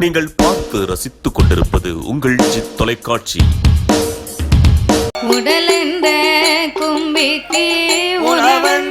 நீங்கள் பார்த்து ரசித்துக் கொண்டிருப்பது உங்கள் ஜி தொலைக்காட்சி. உடலென்ற கும்பிக்கு உழவன்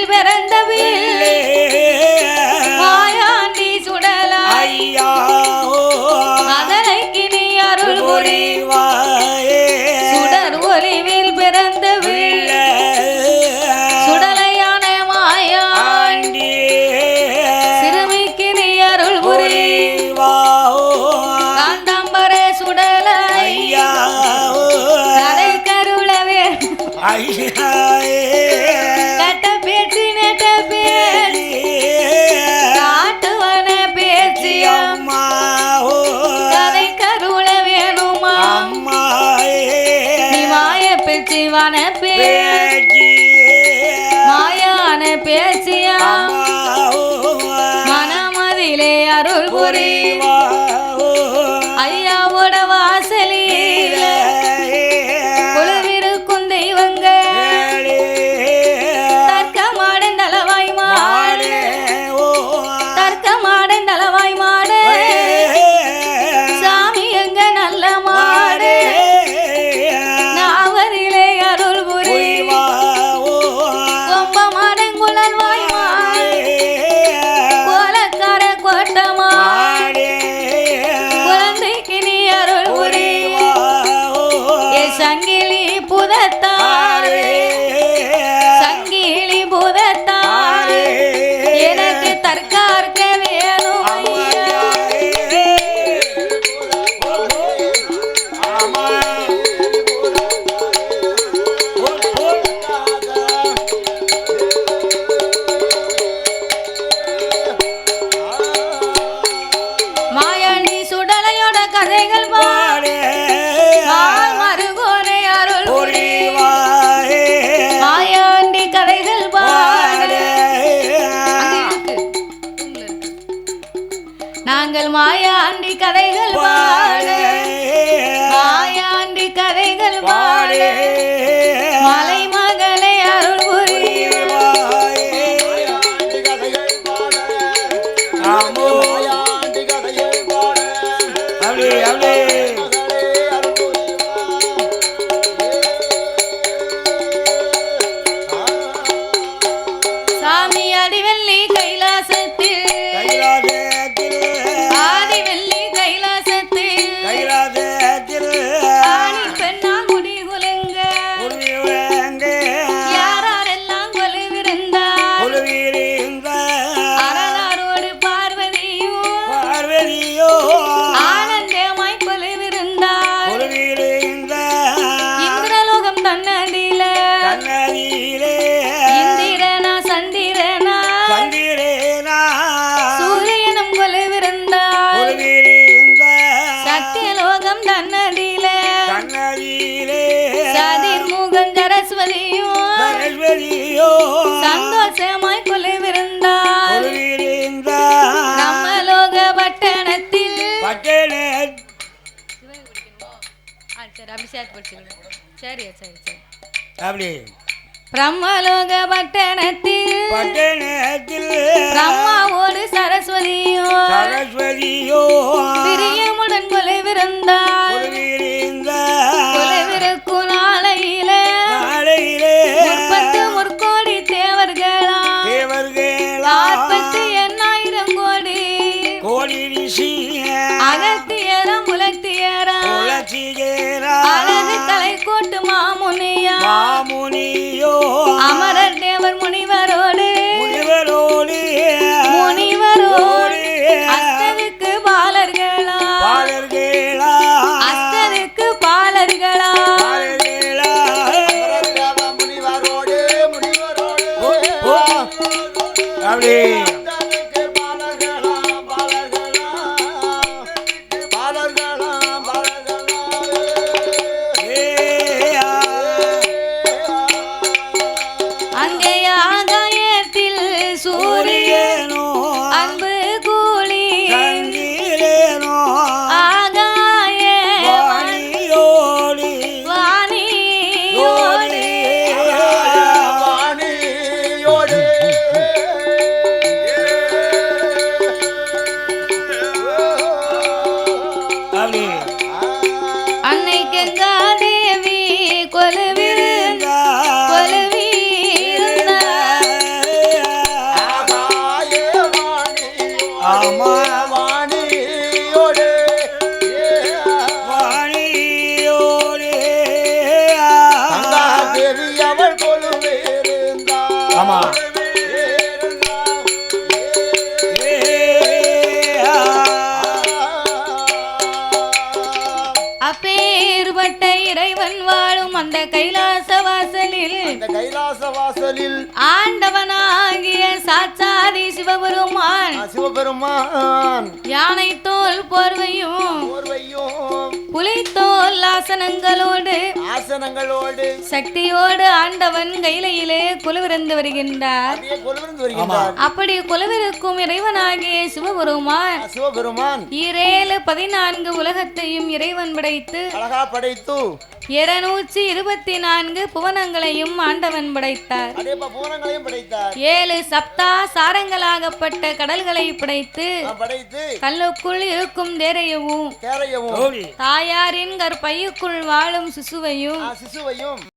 வீட்டில் பிறந்த வீட்டிலே ஆயாண்டி சுடலா ஐயா அதனைக்கு நீ அருள் புரிவாயே. சுடர் ஒளிவில் பிறந்த வீழ சுடலையான மாயாண்டி சிறுமிக்கு நீ அருள் புரிவா காந்தாம்பரே சுடல. ஐயா கடை கருளவே. ஐயா மாயான பேச்சியா? மனமதிலே அருள் புரிவா? சத்தியலோகம் தன்னடியில கண்ணதியிலே சதிர்முகம் சரஸ்வதியும் சரஸ்வதியோ சந்தோஷமாய் கொலுவிருந்தார் நம்மலோக பட்டணத்தில். சரி சேர்த்து படிச்சுக்கணும் சரி சரி சரி. அப்படி. பிரம்மலோக பட்டணத்தில். பட்டணத்தில். பிரம்மாவோடு உருவியிருந்த கொலைவிருக்கும் நாளையில முப்பத்து முற்கோடி தேவர்களா? தேவர்களா? நாற்பத்தி எண்ணாயிரம் கோடி. கோடி ரிஷி அகத்தியரம் உலச்சிகேரா அழகு கலை கோட்டு மாமுனியா? மாமுனியோ? அமரர் தேவர் முனிவரோடு அந்த கைலாச வாசலில் கைலாச வாசலில் ஆண்டவனாகிய சாட்சாதி சிவபெருமான் சிவபெருமான். யானை தோல் போர்வையும் போர்வையும் புலித்தோல் ஆசனங்களோடு ஆசனங்களோடு சக்தியோடு ஆண்டவன் கையிலையிலே குலுவிருந்து வருகின்றார். அப்படியே கொலுவிருந்து வருகின்றார். அப்படி குலுவிருக்கும் இறைவனாகிய சிவபெருமான் சிவபெருமான். ஈரேழு பதினான்கு உலகத்தையும் இறைவன் படைத்து அழகா படைத்து இருநூற்றி இருபத்தி நான்கு புவனங்களையும் ஆண்டவன் படைத்தார். ஏழு சப்தா சாரங்களாகப்பட்ட கடல்களை படைத்து படைத்து கல்லுக்குள் இருக்கும் தேரையவும் தாயாரின் கற்பையுக்குள் வாழும் சிசுவையும் சிசுவையும்.